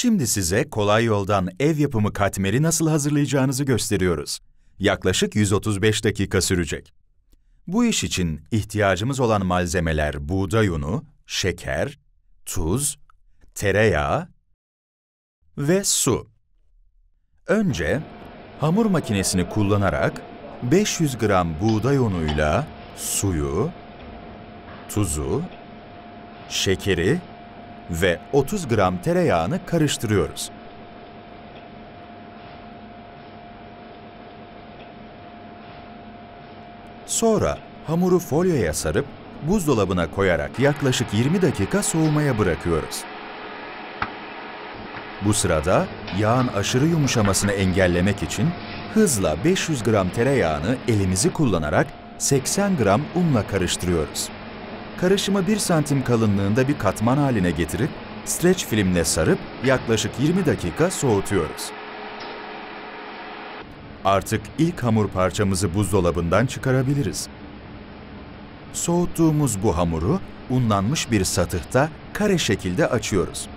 Şimdi size kolay yoldan ev yapımı katmeri nasıl hazırlayacağınızı gösteriyoruz. Yaklaşık 135 dakika sürecek. Bu iş için ihtiyacımız olan malzemeler buğday unu, şeker, tuz, tereyağı ve su. Önce hamur makinesini kullanarak 500 gram buğday unuyla suyu, tuzu, şekeri ve 30 gram tereyağını karıştırıyoruz. Sonra hamuru folyoya sarıp buzdolabına koyarak yaklaşık 20 dakika soğumaya bırakıyoruz. Bu sırada yağın aşırı yumuşamasını engellemek için hızla 500 gram tereyağını elimizi kullanarak 80 gram unla karıştırıyoruz. Karışımı 1 santim kalınlığında bir katman haline getirip streç filmle sarıp yaklaşık 20 dakika soğutuyoruz. Artık ilk hamur parçamızı buzdolabından çıkarabiliriz. Soğuttuğumuz bu hamuru unlanmış bir satıhta kare şekilde açıyoruz.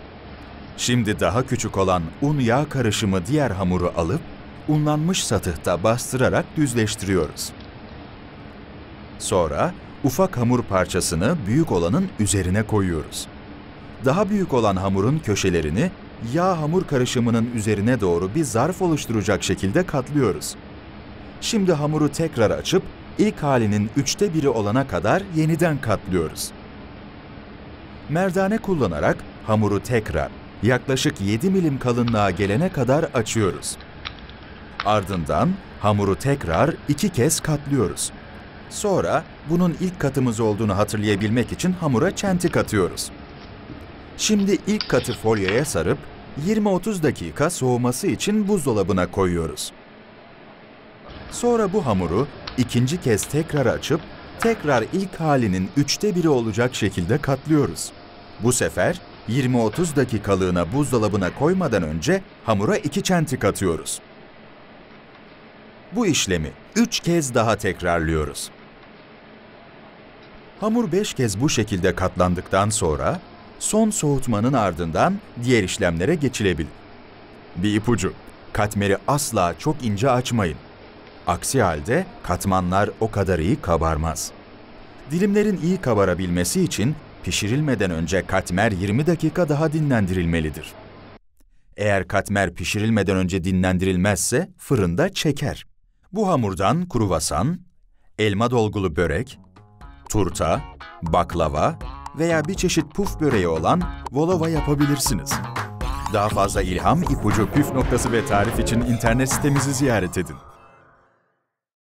Şimdi daha küçük olan un-yağ karışımı diğer hamuru alıp unlanmış satıhta bastırarak düzleştiriyoruz. Sonra ufak hamur parçasını büyük olanın üzerine koyuyoruz. Daha büyük olan hamurun köşelerini yağ hamur karışımının üzerine doğru bir zarf oluşturacak şekilde katlıyoruz. Şimdi hamuru tekrar açıp ilk halinin üçte biri olana kadar yeniden katlıyoruz. Merdane kullanarak hamuru tekrar yaklaşık 7 milim kalınlığa gelene kadar açıyoruz. Ardından hamuru tekrar iki kez katlıyoruz. Sonra bunun ilk katımız olduğunu hatırlayabilmek için hamura çentik atıyoruz. Şimdi ilk katı folyoya sarıp 20-30 dakika soğuması için buzdolabına koyuyoruz. Sonra bu hamuru ikinci kez tekrar açıp tekrar ilk halinin üçte biri olacak şekilde katlıyoruz. Bu sefer 20-30 dakikalığına buzdolabına koymadan önce hamura iki çentik atıyoruz. Bu işlemi 3 kez daha tekrarlıyoruz. Hamur 5 kez bu şekilde katlandıktan sonra son soğutmanın ardından diğer işlemlere geçilebilir. Bir ipucu, katmeri asla çok ince açmayın. Aksi halde katmanlar o kadar iyi kabarmaz. Dilimlerin iyi kabarabilmesi için pişirilmeden önce katmer 20 dakika daha dinlendirilmelidir. Eğer katmer pişirilmeden önce dinlendirilmezse fırında çeker. Bu hamurdan kruvasan, elma dolgulu börek, turta, baklava veya bir çeşit puf böreği olan volova yapabilirsiniz. Daha fazla ilham, ipucu, püf noktası ve tarif için internet sitemizi ziyaret edin.